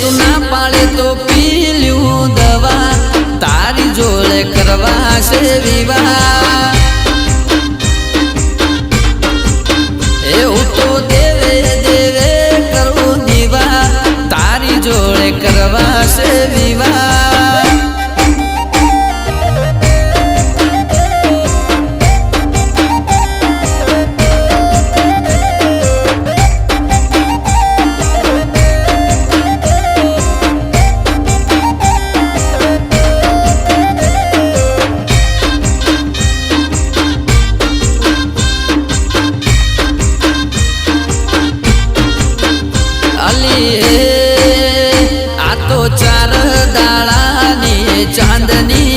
તું ના પાડે તો પી લ્યું દવા. તારી જોડે કરવા છે વિવાહ. એવું તો દેવે દેવે કરું દીવા તારી જોડે કરવા છે વિવાહ. ચાલી આ તો ચાર